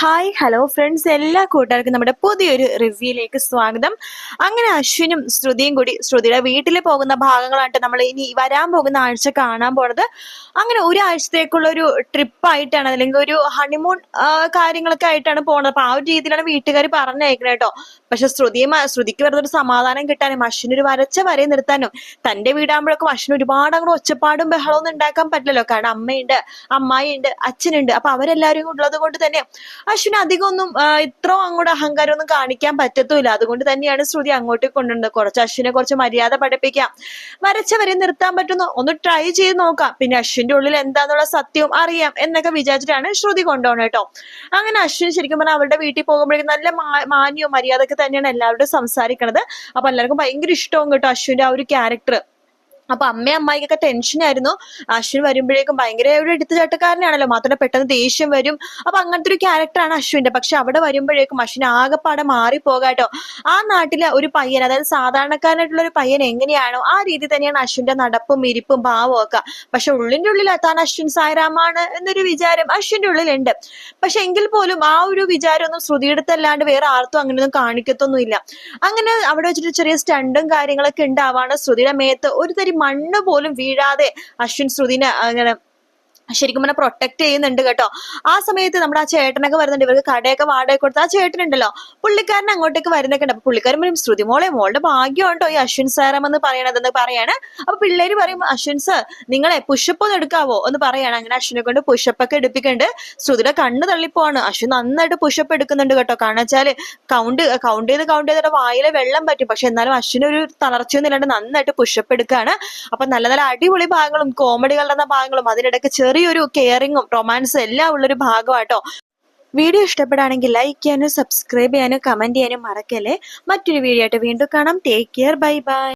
Hi hello friends എല്ലാ കൂട്ടുകാർക്കും നമ്മുടെ പുതിയൊരു റിവ്യൂയിലേക്ക് സ്വാഗതം. അങ്ങനെ അശ്വിനും ശ്രുതിയും കൂടി ശ്രുതിയുടെ വീട്ടിൽ പോകുന്ന ഭാഗങ്ങളായിട്ട് നമ്മൾ ഇനി വരാൻ പോകുന്ന ആഴ്ച കാണാൻ പോണത്. അങ്ങനെ ഒരാഴ്ചത്തേക്കുള്ള ഒരു ട്രിപ്പായിട്ടാണ് അല്ലെങ്കിൽ ഒരു ഹണിമൂൺ കാര്യങ്ങളൊക്കെ ആയിട്ടാണ് പോണത്. അപ്പൊ ആ ഒരു രീതിയിലാണ് വീട്ടുകാർ പറഞ്ഞേക്കുന്നത് കേട്ടോ. പക്ഷെ ശ്രുതിയും ശ്രുതിക്ക് വെറുതെ ഒരു സമാധാനം കിട്ടാനും അശ്വിനൊരു വരച്ച വരെ നിർത്താനും തന്റെ വീടാകുമ്പോഴൊക്കെ അശ്വിന് ഒരുപാട് അങ്ങോട്ട് ഒച്ചപ്പാടും ബഹളവും ഉണ്ടാക്കാൻ പറ്റില്ലല്ലോ. കാരണം അമ്മയുണ്ട് അമ്മായിയുണ്ട് അച്ഛനുണ്ട്. അപ്പൊ അവരെല്ലാവരും ഉള്ളത് കൊണ്ട് തന്നെ അശ്വിന് അധികം ഒന്നും ഇത്ര അങ്ങോട്ട് അഹങ്കാരം ഒന്നും കാണിക്കാൻ പറ്റത്തുമില്ല. അതുകൊണ്ട് തന്നെയാണ് ശ്രുതി അങ്ങോട്ടേക്ക് കൊണ്ടുവന്നത്. കുറച്ച് അശ്വിനെ കുറച്ച് മര്യാദ പഠിപ്പിക്കാം. വരച്ചവരെ നിർത്താൻ പറ്റുന്നു. ഒന്ന് ട്രൈ ചെയ്ത് നോക്കാം. പിന്നെ അശ്വിന്റെ ഉള്ളിൽ എന്താന്നുള്ള സത്യവും അറിയാം എന്നൊക്കെ വിചാരിച്ചിട്ടാണ് ശ്രുതി കൊണ്ടുപോകണം കേട്ടോ. അങ്ങനെ അശ്വിൻ ശരിക്കും പറഞ്ഞാൽ അവളുടെ വീട്ടിൽ പോകുമ്പോഴേക്കും നല്ല മാന്യവും മര്യാദയൊക്കെ തന്നെയാണ് എല്ലാവരോടും സംസാരിക്കണത്. അപ്പൊ എല്ലാവർക്കും ഭയങ്കര ഇഷ്ടവും കേട്ടോ അശ്വിന്റെ ആ ഒരു ക്യാരക്ടർ അപ്പൊ അമ്മയും അമ്മായിക്കൊക്കെ ടെൻഷനായിരുന്നു അശ്വിൻ വരുമ്പോഴേക്കും ഭയങ്കര ഒരു എടുത്തുചാട്ടക്കാരനാണല്ലോ. മാത്രമല്ല പെട്ടെന്ന് ദേഷ്യം വരും. അപ്പൊ അങ്ങനത്തെ ഒരു ക്യാരക്ടറാണ് അശ്വിന്റെ പക്ഷെ അവിടെ വരുമ്പോഴേക്കും അശ്വിൻ ആകെപ്പാടെ മാറിപ്പോകാട്ടോ. ആ നാട്ടിലെ ഒരു പയ്യൻ അതായത് സാധാരണക്കാരനായിട്ടുള്ള ഒരു പയ്യൻ എങ്ങനെയാണോ ആ രീതി തന്നെയാണ് അശ്വിന്റെ നടപ്പും ഇരിപ്പും ഭാവവും ഒക്കെ. പക്ഷെ ഉള്ളിന്റെ ഉള്ളിൽ താൻ അശ്വിൻ സായരാമാണ് എന്നൊരു വിചാരം അശ്വിന്റെ ഉള്ളിലുണ്ട്. പക്ഷെ എങ്കിൽ പോലും ആ ഒരു വിചാരം ഒന്നും ശ്രുതിയെടുത്തല്ലാണ്ട് വേറെ ആർത്തും അങ്ങനെയൊന്നും കാണിക്കത്തൊന്നുമില്ല. അങ്ങനെ അവിടെ വെച്ചിട്ട് ചെറിയ സ്റ്റണ്ടും കാര്യങ്ങളൊക്കെ ഉണ്ടാവാണ്. ശ്രുതിയുടെ മേത്ത് ഒരു തരി മണ്ണ് പോലും വീഴാതെ അശ്വിൻ ശ്രുതിനെ അങ്ങനെ ശരിക്കും പറഞ്ഞാൽ പ്രൊട്ടക്ട് ചെയ്യുന്നുണ്ട് കേട്ടോ. ആ സമയത്ത് നമ്മുടെ ആ ചേട്ടനൊക്കെ വരുന്നുണ്ട്. ഇവർക്ക് കടയൊക്കെ വാടക കൊടുത്ത് ആ ചേട്ടനുണ്ടല്ലോ. പുള്ളിക്കാരൻ അങ്ങോട്ടേക്ക് വരുന്നൊക്കെ ഉണ്ട്. അപ്പൊ പുള്ളിക്കാരൻ പറയും ശ്രുതി മോളെ മോളുടെ ഭാഗ്യമുണ്ടോ ഈ അശ്വിൻ സാറം എന്ന് പറയണതെന്ന് പറയാണ്. അപ്പൊ പിള്ളേര് പറയും അശ്വിൻ സർ നിങ്ങളെ പുഷപ്പ് ഒന്ന് എടുക്കാവോ? എന്ന് പറയാണ്. അങ്ങനെ അശ്വിനെ കൊണ്ട് പുഷപ്പ് ഒക്കെ എടുപ്പിക്കുന്നുണ്ട്. ശ്രുതിയുടെ കണ്ണ് തള്ളിപ്പോവാണ്. അശ്വിൻ നന്നായിട്ട് പുഷപ്പ് എടുക്കുന്നുണ്ട് കേട്ടോ. കാരണം വെച്ചാൽ കൗണ്ട് കൗണ്ട് ചെയ്ത് കൗണ്ട് ചെയ്തിട്ട് വായിലെ വെള്ളം പറ്റും. പക്ഷെ എന്നാലും അശ്വിന് ഒരു തളർച്ചയൊന്നും ഇല്ലാണ്ട് നന്നായിട്ട് പുഷപ്പ് എടുക്കുകയാണ് അപ്പൊ നല്ല നല്ല അടിപൊളി ഭാഗങ്ങളും കോമഡി കലർന്ന ഭാഗങ്ങളും അതിനിടയ്ക്ക് ചെറിയ ചെറിയൊരു കെയറിങ്ങും റൊമാൻസും എല്ലാം ഉള്ളൊരു ഭാഗമാട്ടോ. വീഡിയോ ഇഷ്ടപ്പെടുകയാണെങ്കിൽ ലൈക്ക് ചെയ്യാനും സബ്സ്ക്രൈബ് ചെയ്യാനും കമന്റ് ചെയ്യാനും മറക്കല്ലേ? മറ്റൊരു വീഡിയോ ആയിട്ട് വീണ്ടും കാണാം. Take care bye bye